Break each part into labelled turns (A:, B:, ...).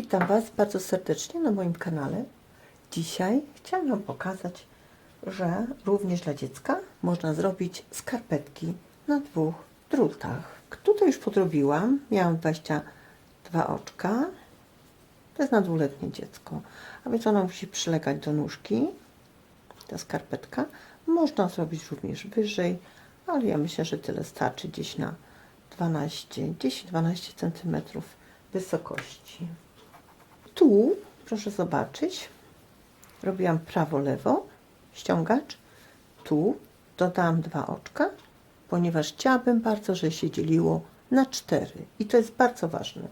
A: Witam Was bardzo serdecznie na moim kanale. Dzisiaj chciałam Wam pokazać, że również dla dziecka można zrobić skarpetki na dwóch drutach. Tutaj już podrobiłam. Miałam 22 oczka. To jest na dwuletnie dziecko. A więc ona musi przylegać do nóżki. Ta skarpetka. Można zrobić również wyżej, ale ja myślę, że tyle starczy gdzieś na 12, 10-12 cm wysokości. Tu, proszę zobaczyć, robiłam prawo-lewo, ściągacz. Tu dodałam dwa oczka, ponieważ chciałabym bardzo, że się dzieliło na cztery. I to jest bardzo ważne.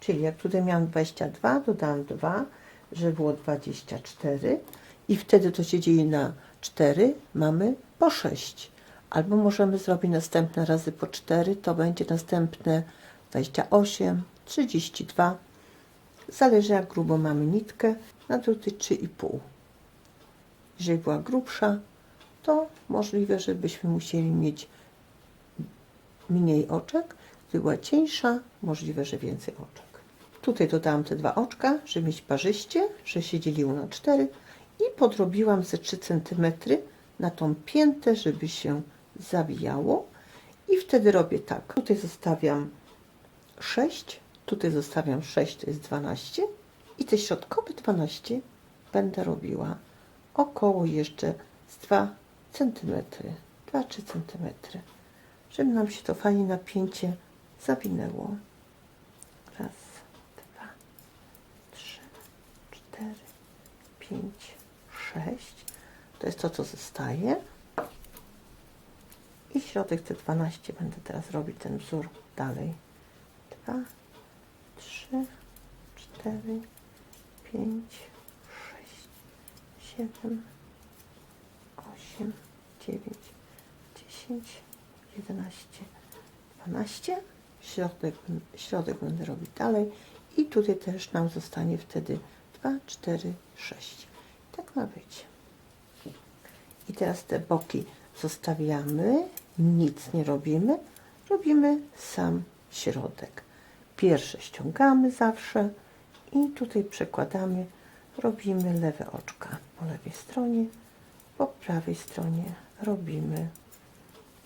A: Czyli jak tutaj miałam 22, dodałam 2, żeby było 24 i wtedy to się dzieli na 4, mamy po 6. Albo możemy zrobić następne razy po 4, to będzie następne 28, 32. Zależy jak grubo mamy nitkę, na druty 3,5. Jeżeli była grubsza, to możliwe, żebyśmy musieli mieć mniej oczek. Gdy była cieńsza, możliwe, że więcej oczek. Tutaj dodałam te dwa oczka, żeby mieć parzyście, że się dzieliło na 4 i podrobiłam ze 3 cm na tą piętę, żeby się zawijało. I wtedy robię tak. Tutaj zostawiam 6, tutaj zostawiam 6, to jest 12 i te środkowe 12 będę robiła około jeszcze z 2 cm, 2-3 cm, żeby nam się to fajnie napięcie zawinęło. Raz, dwa, trzy, cztery, pięć, sześć. To jest to, co zostaje. I środek te 12 będę teraz robić ten wzór dalej. 2, 3, 4, 5, 6, 7, 8, 9, 10, 11, 12. Środek, środek będę robić dalej. I tutaj też nam zostanie wtedy 2, 4, 6. Tak ma być. I teraz te boki zostawiamy, nic nie robimy, robimy sam środek. Pierwsze ściągamy zawsze i tutaj przekładamy, robimy lewe oczka po lewej stronie, po prawej stronie robimy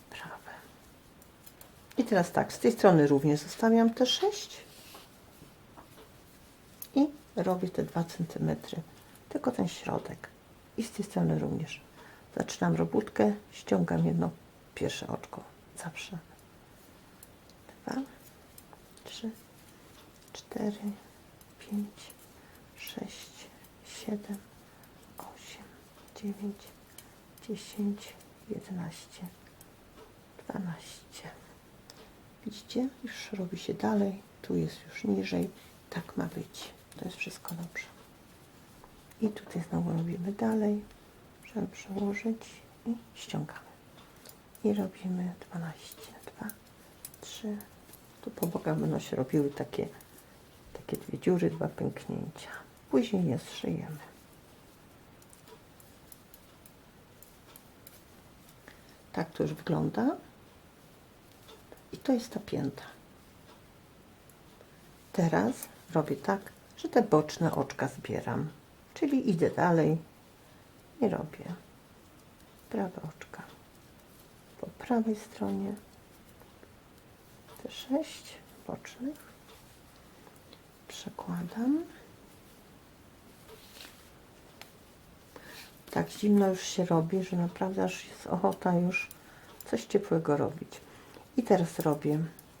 A: prawe. I teraz tak, z tej strony również zostawiam te 6 i robię te 2 cm, tylko ten środek. I z tej strony również. Zaczynam robótkę, ściągam jedno pierwsze oczko, zawsze. Dwa, trzy, cztery, pięć, sześć, siedem, osiem, dziewięć, dziesięć, jedenaście, dwanaście. Widzicie? Już robi się dalej. Tu jest już niżej. Tak ma być. To jest wszystko dobrze. I tutaj znowu robimy dalej, żeby przełożyć i ściągamy. I robimy 12, 2, 3. Tu po bokach będą się robiły takie, takie dwie dziury, dwa pęknięcia. Później je zszyjemy. Tak to już wygląda. I to jest ta pięta. Teraz robię tak, że te boczne oczka zbieram. Czyli idę dalej i robię prawe oczka. Po prawej stronie te sześć bocznych przekładam. Tak zimno już się robi, że naprawdę aż jest ochota już coś ciepłego robić. I teraz robię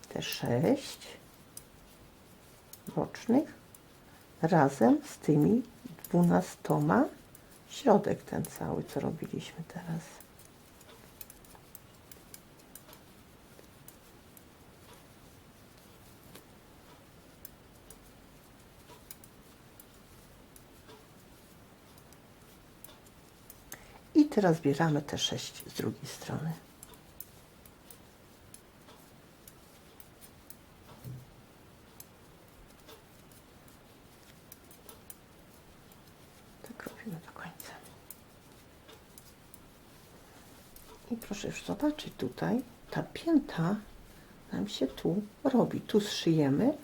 A: te sześć bocznych razem z tymi dwunastoma środek ten cały, co robiliśmy teraz. I teraz bieramy te sześć z drugiej strony. Tak robimy do końca. I proszę już zobaczyć tutaj, ta pięta nam się tu robi. Tu zszyjemy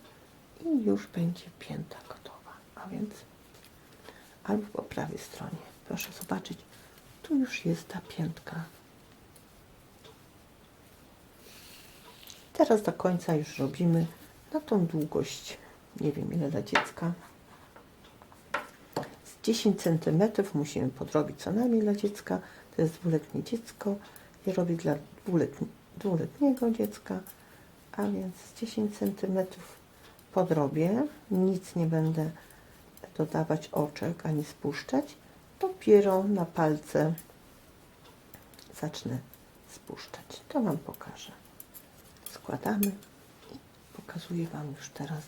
A: i już będzie pięta gotowa. A więc albo po prawej stronie. Proszę zobaczyć, tu już jest ta piętka. Teraz do końca już robimy na tą długość, nie wiem ile dla dziecka. Z 10 cm musimy podrobić co najmniej dla dziecka. To jest dwuletnie dziecko. Ja robię dla dwuletni, dwuletniego dziecka, a więc z 10 cm podrobię. Nic nie będę dodawać oczek ani spuszczać. Dopiero na palce zacznę spuszczać. To Wam pokażę. Składamy pokazuję Wam już teraz,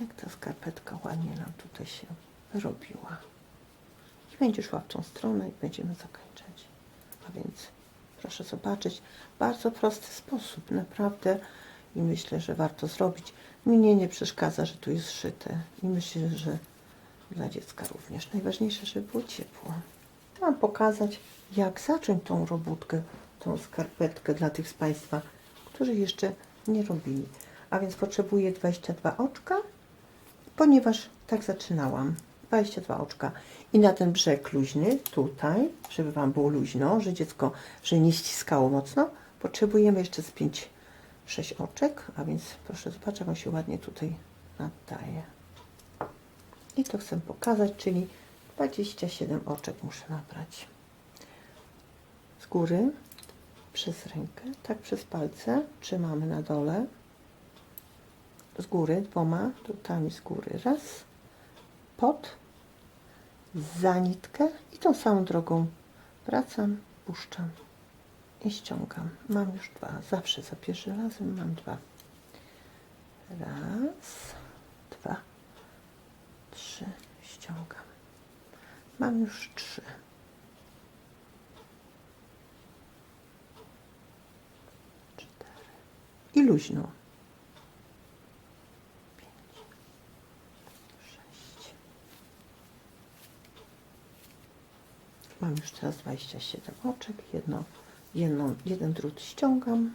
A: jak ta skarpetka ładnie nam tutaj się robiła. I będzie szła w tą stronę i będziemy zakończać. A więc proszę zobaczyć, bardzo prosty sposób, naprawdę. I myślę, że warto zrobić. Mnie nie przeszkadza, że tu jest szyte. I myślę, że dla dziecka również. Najważniejsze, żeby było ciepło. Mam pokazać, jak zacząć tą robótkę, tą skarpetkę dla tych z Państwa, którzy jeszcze nie robili. A więc potrzebuję 22 oczka, ponieważ tak zaczynałam. 22 oczka. I na ten brzeg luźny, tutaj, żeby Wam było luźno, że dziecko, że nie ściskało mocno, potrzebujemy jeszcze z 5, 6 oczek, a więc proszę zobaczyć, on się ładnie tutaj nadaje. I to chcę pokazać, czyli 27 oczek muszę nabrać. Z góry, przez rękę, tak przez palce, trzymamy na dole. Z góry, dwoma drutami z góry. Raz, pod, za nitkę i tą samą drogą wracam, puszczam i ściągam. Mam już dwa. Zawsze za pierwszym razem mam dwa. Raz, dwa, trzy. Ściągam. Mam już trzy. Cztery. I luźno. Pięć. Sześć. Mam już teraz 27 oczek. Jedno, jedną, jeden drut ściągam.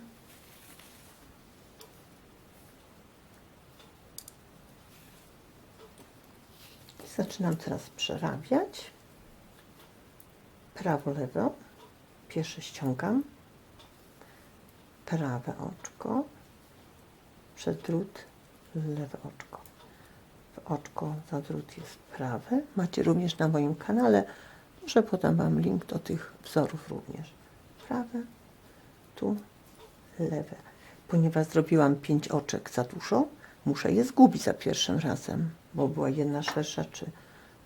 A: I zaczynam teraz przerabiać. Prawo, lewo. Pierwsze ściągam. Prawe oczko. Przez drut lewe oczko. W oczko za drut jest prawe. Macie również na moim kanale. Może podam Wam link do tych wzorów również. Prawe, tu lewe. Ponieważ zrobiłam pięć oczek za dużo, muszę je zgubić za pierwszym razem, bo była jedna szersza, czy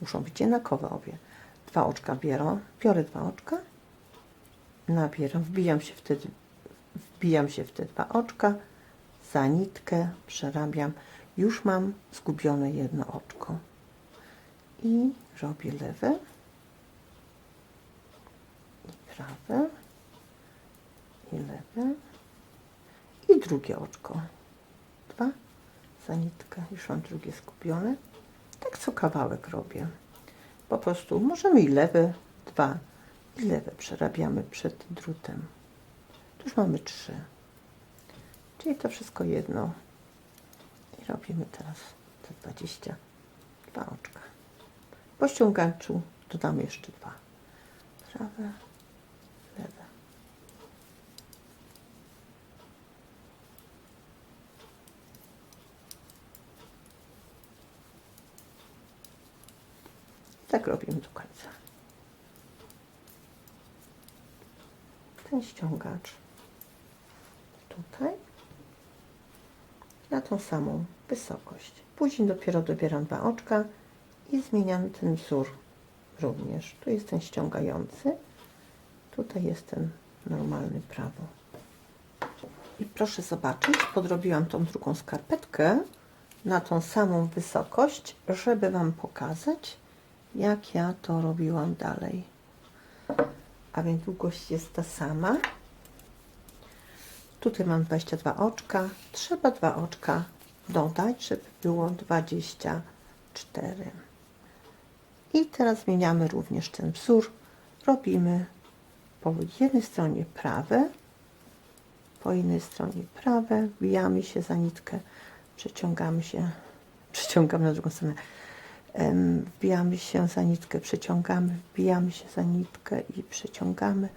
A: muszą być jednakowe obie. Dwa oczka biorę, biorę dwa oczka, nabieram, wbijam się wtedy, wbijam się w te dwa oczka, za nitkę przerabiam, już mam zgubione jedno oczko i robię lewe i prawe i lewe i drugie oczko. Dwa za nitkę, już mam drugie skupione. Tak co kawałek robię. Po prostu możemy i lewe, dwa i lewe przerabiamy przed drutem. Tu już mamy trzy. Czyli to wszystko jedno. I robimy teraz te 22 oczka. Po ściągaczu dodamy jeszcze dwa. Prawe, lewe. Tak robimy do końca. Ten ściągacz tutaj na tą samą wysokość. Później dopiero dobieram dwa oczka i zmieniam ten wzór również. Tu jest ten ściągający, tutaj jest ten normalny prawo. I proszę zobaczyć, podrobiłam tą drugą skarpetkę na tą samą wysokość, żeby Wam pokazać, jak ja to robiłam dalej. A więc długość jest ta sama. Tutaj mam 22 oczka. Trzeba dwa oczka dodać, żeby było 24. I teraz zmieniamy również ten wzór. Robimy po jednej stronie prawe, po innej stronie prawe, wbijamy się za nitkę, przeciągamy się Przyciągam na drugą stronę. Wbijamy się za nitkę, przeciągamy, wbijamy się za nitkę i przeciągamy.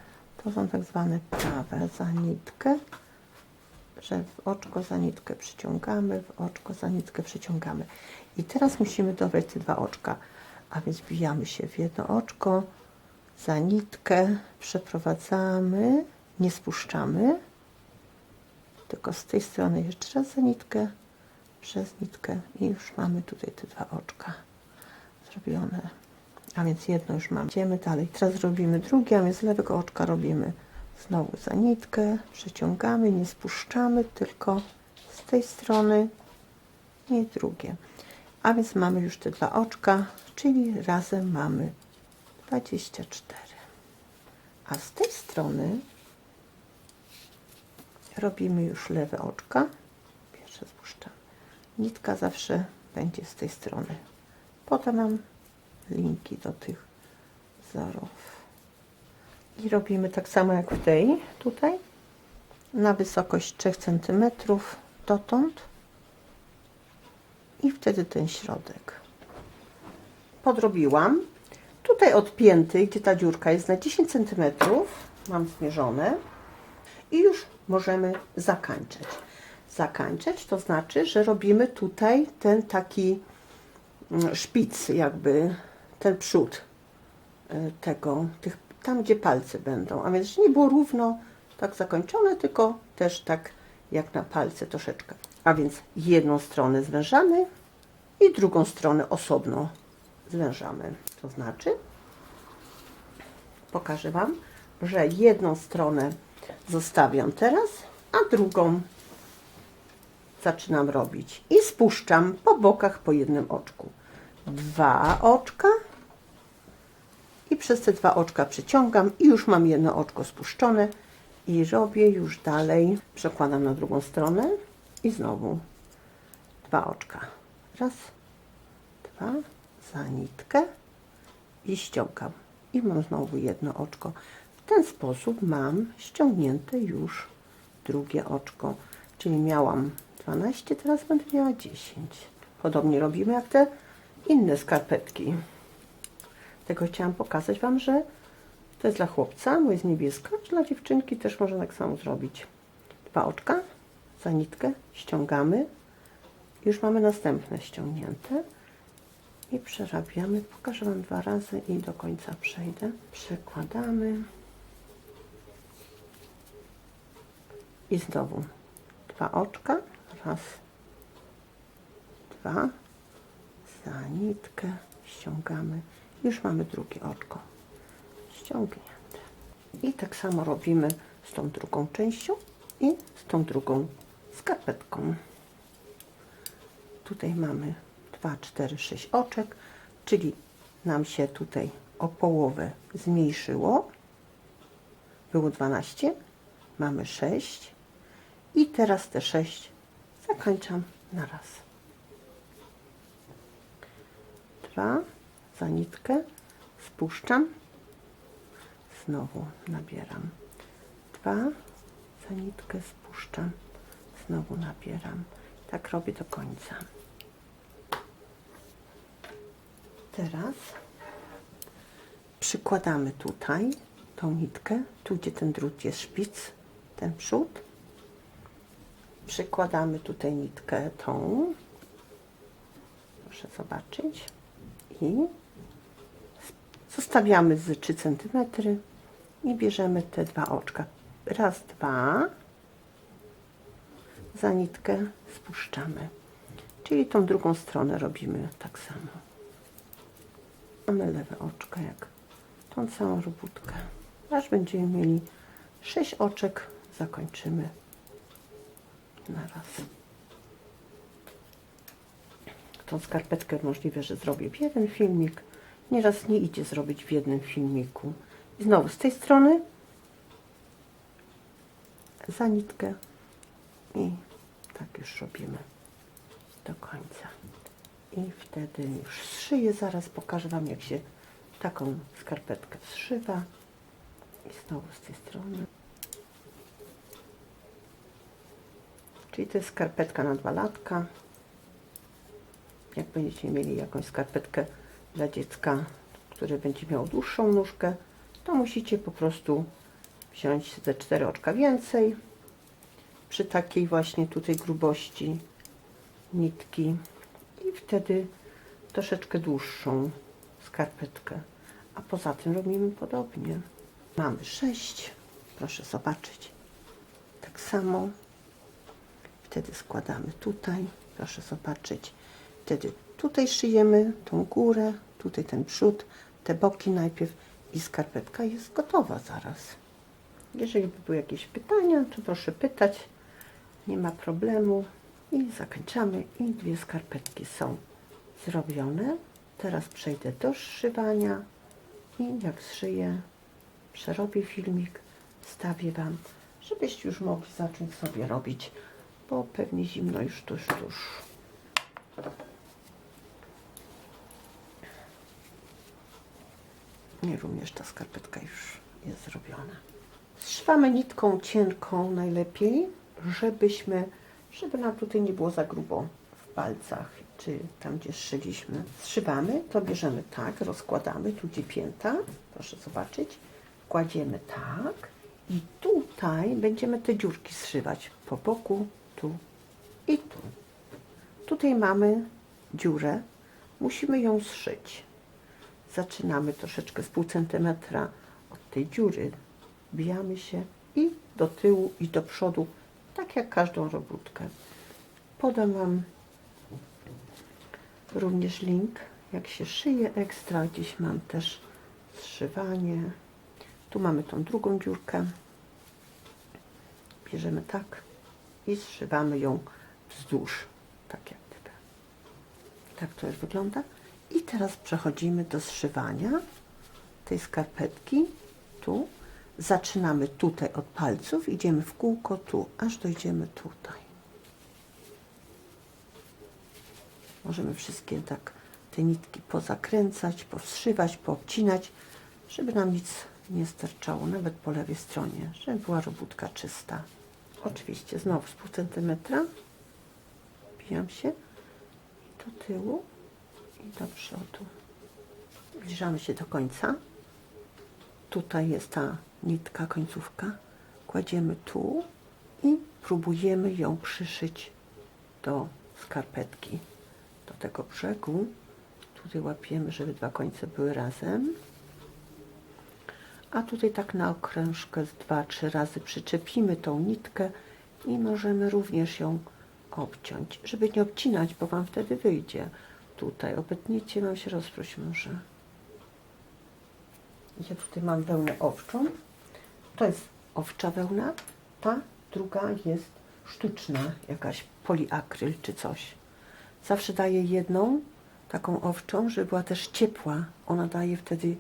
A: To są tak zwane prawe za nitkę, że w oczko za nitkę przyciągamy, w oczko za nitkę przyciągamy. I teraz musimy dobrać te dwa oczka. A więc wbijamy się w jedno oczko, za nitkę przeprowadzamy, nie spuszczamy, tylko z tej strony jeszcze raz za nitkę, przez nitkę i już mamy tutaj te dwa oczka zrobione. A więc jedno już mam. Idziemy dalej. Teraz robimy drugie, a więc z lewego oczka robimy znowu za nitkę, przeciągamy, nie spuszczamy, tylko z tej strony i drugie. A więc mamy już te dwa oczka, czyli razem mamy 24. A z tej strony robimy już lewe oczka. Pierwsze spuszczamy. Nitka zawsze będzie z tej strony. Potem mam linki do tych wzorów. I robimy tak samo jak w tej tutaj. Na wysokość 3 cm dotąd. I wtedy ten środek. Podrobiłam. Tutaj odpięty, gdzie ta dziurka jest na 10 cm, mam zmierzone i już możemy zakańczać. Zakańczać to znaczy, że robimy tutaj ten taki szpic, jakby ten przód y, tego, tych, tam gdzie palce będą. A więc nie było równo tak zakończone, tylko też tak jak na palce troszeczkę. A więc jedną stronę zwężamy i drugą stronę osobno zwężamy. To znaczy, pokażę Wam, że jedną stronę zostawiam teraz, a drugą zaczynam robić. I spuszczam po bokach po jednym oczku. Dwa oczka i przez te dwa oczka przyciągam i już mam jedno oczko spuszczone i robię już dalej. Przekładam na drugą stronę i znowu dwa oczka. Raz, dwa, za nitkę i ściągam. I mam znowu jedno oczko. W ten sposób mam ściągnięte już drugie oczko. Czyli miałam 12, teraz będę miała 10. Podobnie robimy jak te inne skarpetki. Tego chciałam pokazać Wam, że to jest dla chłopca, bo jest niebieska, dla dziewczynki też można tak samo zrobić. Dwa oczka, za nitkę, ściągamy. Już mamy następne ściągnięte. I przerabiamy. Pokażę Wam dwa razy i do końca przejdę. Przekładamy. I znowu dwa oczka. Raz, dwa. Za nitkę ściągamy. Już mamy drugie oczko ściągnięte. I tak samo robimy z tą drugą częścią i z tą drugą skarpetką. Tutaj mamy 2, 4, 6 oczek, czyli nam się tutaj o połowę zmniejszyło. Było 12, mamy 6 i teraz te 6 zakończam na raz. 2 za nitkę, spuszczam, znowu nabieram. 2 za nitkę, spuszczam, znowu nabieram. Tak robię do końca. Teraz przykładamy tutaj tą nitkę, tu gdzie ten drut jest szpic, ten przód. Przykładamy tutaj nitkę tą, proszę zobaczyć, zostawiamy z 3 cm i bierzemy te dwa oczka. Raz, dwa, za nitkę spuszczamy. Czyli tą drugą stronę robimy tak samo. Mamy lewe oczko jak tą całą robótkę. Aż będziemy mieli 6 oczek, zakończymy na raz. Tą skarpetkę możliwe, że zrobię w jeden filmik. Nieraz nie idzie zrobić w jednym filmiku. I znowu z tej strony za nitkę i tak już robimy do końca. I wtedy już zszyję. Zaraz pokażę Wam, jak się taką skarpetkę zszywa. I znowu z tej strony. Czyli to jest skarpetka na dwa latka. Jak będziecie mieli jakąś skarpetkę dla dziecka, które będzie miało dłuższą nóżkę, to musicie po prostu wziąć ze cztery oczka więcej przy takiej właśnie tutaj grubości nitki i wtedy troszeczkę dłuższą skarpetkę. A poza tym robimy podobnie. Mamy sześć, proszę zobaczyć. Tak samo. Wtedy składamy tutaj, proszę zobaczyć. Wtedy tutaj szyjemy tą górę, tutaj ten przód, te boki najpierw i skarpetka jest gotowa zaraz. Jeżeli by były jakieś pytania, to proszę pytać. Nie ma problemu. I zakończamy. I dwie skarpetki są zrobione. Teraz przejdę do zszywania. I jak zszyję, przerobię filmik, wstawię Wam, żebyście już mogli zacząć sobie robić, bo pewnie zimno już tuż, tuż. I również ta skarpetka już jest zrobiona. Zszywamy nitką cienką najlepiej, żebyśmy, żeby nam tutaj nie było za grubo w palcach, czy tam gdzie szyliśmy. Zszywamy, to bierzemy tak, rozkładamy, tu gdzie pięta, proszę zobaczyć, kładziemy tak i tutaj będziemy te dziurki zszywać po boku, tu i tu. Tutaj mamy dziurę, musimy ją zszyć. Zaczynamy troszeczkę z pół centymetra od tej dziury, bijamy się i do tyłu i do przodu, tak jak każdą robótkę. Podam Wam również link, jak się szyje ekstra. Dziś mam też zszywanie. Tu mamy tą drugą dziurkę. Bierzemy tak i zszywamy ją wzdłuż, tak jak gdyby. Tak to już wygląda. I teraz przechodzimy do zszywania tej skarpetki. Tu zaczynamy tutaj od palców, idziemy w kółko tu, aż dojdziemy tutaj. Możemy wszystkie tak te nitki pozakręcać, powszywać, poobcinać, żeby nam nic nie sterczało, nawet po lewej stronie, żeby była robótka czysta. Oczywiście znowu z pół centymetra bijam się do tyłu do przodu. Zbliżamy się do końca. Tutaj jest ta nitka, końcówka. Kładziemy tu i próbujemy ją przyszyć do skarpetki, do tego brzegu. Tutaj łapiemy, żeby dwa końce były razem. A tutaj tak na okrężkę z dwa, trzy razy przyczepimy tą nitkę i możemy również ją obciąć, żeby nie obcinać, bo Wam wtedy wyjdzie. Tutaj obetnijcie, mam się rozproś może. Ja tutaj mam wełnę owczą. To jest owcza wełna. Ta druga jest sztuczna, jakaś poliakryl czy coś. Zawsze daję jedną taką owczą, żeby była też ciepła. Ona daje wtedy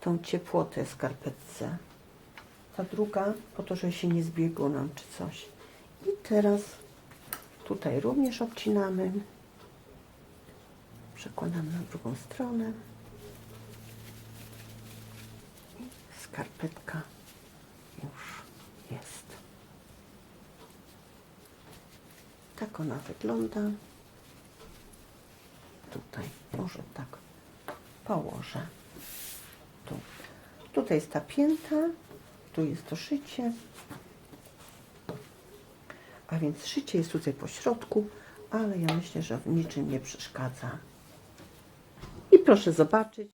A: tą ciepłotę skarpetce. Ta druga, po to, żeby się nie zbiegło nam czy coś. I teraz tutaj również obcinamy. Przekładam na drugą stronę. Skarpetka już jest. Tak ona wygląda. Tutaj może tak położę. Tu. Tutaj jest ta pięta, tu jest to szycie. A więc szycie jest tutaj po środku, ale ja myślę, że w niczym nie przeszkadza. Proszę zobaczyć.